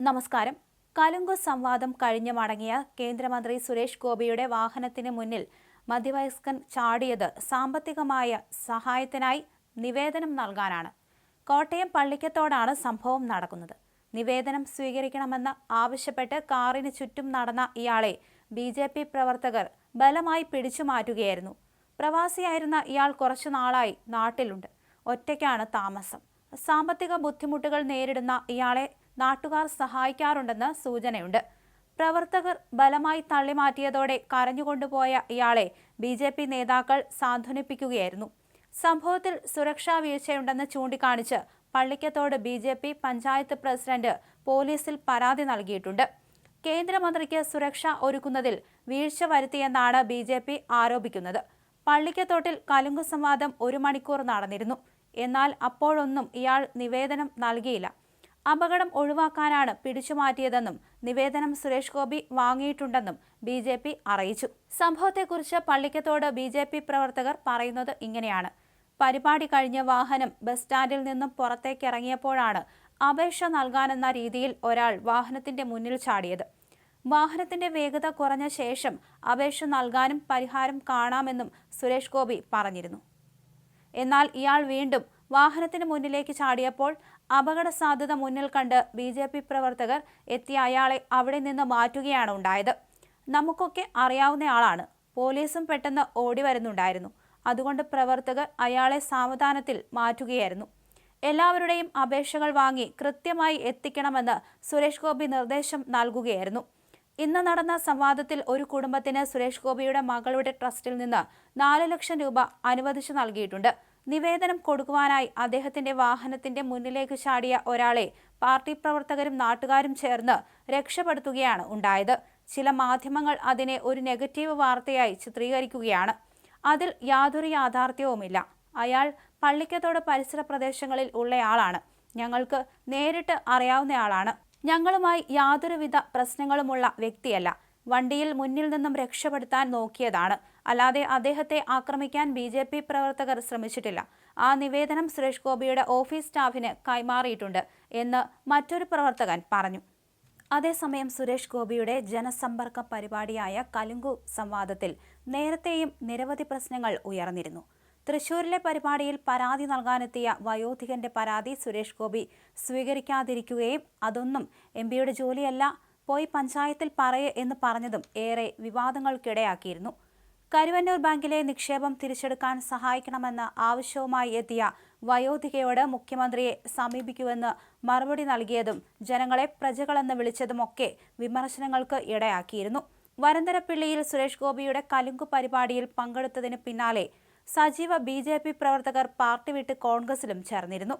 നമസ്കാരം. കലുങ്കു സംവാദം കഴിഞ്ഞ് മടങ്ങിയ കേന്ദ്രമന്ത്രി സുരേഷ് ഗോപിയുടെ വാഹനത്തിന് മുന്നിൽ മധ്യവയസ്കൻ ചാടിയത് സാമ്പത്തികമായ സഹായത്തിനായി നിവേദനം നൽകാനാണ്. കോട്ടയം പള്ളിക്കത്തോടാണ് സംഭവം നടക്കുന്നത്. നിവേദനം സ്വീകരിക്കണമെന്ന് ആവശ്യപ്പെട്ട് കാറിന് ചുറ്റും നടന്ന ഇയാളെ ബി ജെ പി പ്രവർത്തകർ ബലമായി പിടിച്ചു മാറ്റുകയായിരുന്നു. പ്രവാസിയായിരുന്ന ഇയാൾ കുറച്ചു നാളായി നാട്ടിലുണ്ട്. ഒറ്റയ്ക്കാണ് താമസം. സാമ്പത്തിക ബുദ്ധിമുട്ടുകൾ നേരിടുന്ന ഇയാളെ നാട്ടുകാർ സഹായിക്കാറുണ്ടെന്ന് സൂചനയുണ്ട്. പ്രവർത്തകർ ബലമായി തള്ളിമാറ്റിയതോടെ കരഞ്ഞുകൊണ്ടുപോയ ഇയാളെ ബി ജെ പി നേതാക്കൾ സാന്ത്വനിപ്പിക്കുകയായിരുന്നു. സംഭവത്തിൽ സുരക്ഷാ വീഴ്ചയുണ്ടെന്ന് ചൂണ്ടിക്കാണിച്ച് Pallikkathodu B J P panchayat president പോലീസിൽ പരാതി നൽകിയിട്ടുണ്ട്. കേന്ദ്രമന്ത്രിക്ക് സുരക്ഷ ഒരുക്കുന്നതിൽ വീഴ്ച വരുത്തിയെന്നാണ് ബി ജെ പി ആരോപിക്കുന്നത്. പള്ളിക്കത്തോട്ടിൽ കലുങ്കു സംവാദം ഒരു മണിക്കൂർ നടന്നിരുന്നു. എന്നാൽ അപ്പോഴൊന്നും ഇയാൾ നിവേദനം നൽകിയില്ല. അപകടം ഒഴിവാക്കാനാണ് പിടിച്ചുമാറ്റിയതെന്നും നിവേദനം സുരേഷ് ഗോപി വാങ്ങിയിട്ടുണ്ടെന്നും ബി ജെ പി അറിയിച്ചു. സംഭവത്തെക്കുറിച്ച് പള്ളിക്കത്തോട് ബി ജെ പി പ്രവർത്തകർ പറയുന്നത് ഇങ്ങനെയാണ്. പരിപാടി കഴിഞ്ഞ വാഹനം ബസ് സ്റ്റാൻഡിൽ നിന്നും പുറത്തേക്കിറങ്ങിയപ്പോഴാണ് അപേക്ഷ നൽകാനെന്ന രീതിയിൽ ഒരാൾ വാഹനത്തിന്റെ മുന്നിൽ ചാടിയത്. വാഹനത്തിന്റെ വേഗത കുറഞ്ഞ ശേഷം അപേക്ഷ നൽകാനും പരിഹാരം കാണാമെന്നും സുരേഷ് ഗോപി പറഞ്ഞിരുന്നു. എന്നാൽ ഇയാൾ വീണ്ടും വാഹനത്തിന് മുന്നിലേക്ക് ചാടിയപ്പോൾ അപകട സാധ്യത മുന്നിൽ കണ്ട് ബി ജെ പി പ്രവർത്തകർ എത്തിയ അയാളെ അവിടെ നിന്ന് മാറ്റുകയാണ് ഉണ്ടായത്. നമുക്കൊക്കെ അറിയാവുന്നയാളാണ് പോലീസും പെട്ടെന്ന് ഓടി വരുന്നുണ്ടായിരുന്നു. അതുകൊണ്ട് പ്രവർത്തകർ അയാളെ സാവധാനത്തിൽ മാറ്റുകയായിരുന്നു. എല്ലാവരുടെയും അപേക്ഷകൾ വാങ്ങി കൃത്യമായി എത്തിക്കണമെന്ന് സുരേഷ് ഗോപി നിർദ്ദേശം നൽകുകയായിരുന്നു. ഇന്ന് നടന്ന സംവാദത്തിൽ ഒരു കുടുംബത്തിന് സുരേഷ് ഗോപിയുടെ മകളുടെ ട്രസ്റ്റിൽ നിന്ന് നാല് ലക്ഷം രൂപ അനുവദിച്ചു നൽകിയിട്ടുണ്ട്. നിവേദനം കൊടുക്കുവാനായി അദ്ദേഹത്തിന്റെ വാഹനത്തിന്റെ മുന്നിലേക്ക് ചാടിയ ഒരാളെ പാർട്ടി പ്രവർത്തകരും നാട്ടുകാരും ചേർന്ന് രക്ഷപ്പെടുത്തുകയാണ് ഉണ്ടായത്. ചില മാധ്യമങ്ങൾ അതിനെ ഒരു നെഗറ്റീവ് വാർത്തയായി ചിത്രീകരിക്കുകയാണ്. അതിൽ യാതൊരു യാഥാർത്ഥ്യവുമില്ല. അയാൾ പള്ളിക്കത്തോട് പരിസര പ്രദേശങ്ങളിൽ ഉള്ളയാളാണ്. ഞങ്ങൾക്ക് നേരിട്ട് അറിയാവുന്നയാളാണ്. ഞങ്ങളുമായി യാതൊരുവിധ പ്രശ്നങ്ങളുമുള്ള വ്യക്തിയല്ല. വണ്ടിയിൽ മുന്നിൽ നിന്നും രക്ഷപ്പെടുത്താൻ നോക്കിയതാണ്. അല്ലാതെ അദ്ദേഹത്തെ ആക്രമിക്കാൻ ബി ജെ പി പ്രവർത്തകർ ശ്രമിച്ചിട്ടില്ല. ആ നിവേദനം സുരേഷ് ഗോപിയുടെ ഓഫീസ് സ്റ്റാഫിന് കൈമാറിയിട്ടുണ്ട് എന്ന് മറ്റൊരു പ്രവർത്തകൻ പറഞ്ഞു. അതേസമയം സുരേഷ് ഗോപിയുടെ ജനസമ്പർക്ക പരിപാടിയായ കലുങ്കു സംവാദത്തിൽ നേരത്തെയും നിരവധി പ്രശ്നങ്ങൾ ഉയർന്നിരുന്നു. തൃശൂരിലെ പരിപാടിയിൽ പരാതി നൽകാനെത്തിയ വയോധികന്റെ പരാതി സുരേഷ് ഗോപി സ്വീകരിക്കാതിരിക്കുകയും അതൊന്നും എം പിയുടെ ജോലിയല്ല പോയി പഞ്ചായത്തിൽ പറയേ എന്ന് പറഞ്ഞതും ഏറെ വിവാദങ്ങൾക്കിടയാക്കിയിരുന്നു. കരുവന്നൂർ ബാങ്കിലെ നിക്ഷേപം തിരിച്ചെടുക്കാൻ സഹായിക്കണമെന്ന ആവശ്യവുമായി എത്തിയ വയോധികയോട് മുഖ്യമന്ത്രിയെ സമീപിക്കുമെന്ന് മറുപടി നൽകിയതും ജനങ്ങളെ പ്രജകളെന്ന് വിളിച്ചതുമൊക്കെ വിമർശനങ്ങൾക്ക് ഇടയാക്കിയിരുന്നു. വരന്തരപ്പിള്ളിയിൽ സുരേഷ് ഗോപിയുടെ കലുങ്കു പരിപാടിയിൽ പങ്കെടുത്തതിന് പിന്നാലെ സജീവ ബി പ്രവർത്തകർ പാർട്ടി വിട്ട് കോൺഗ്രസിലും ചേർന്നിരുന്നു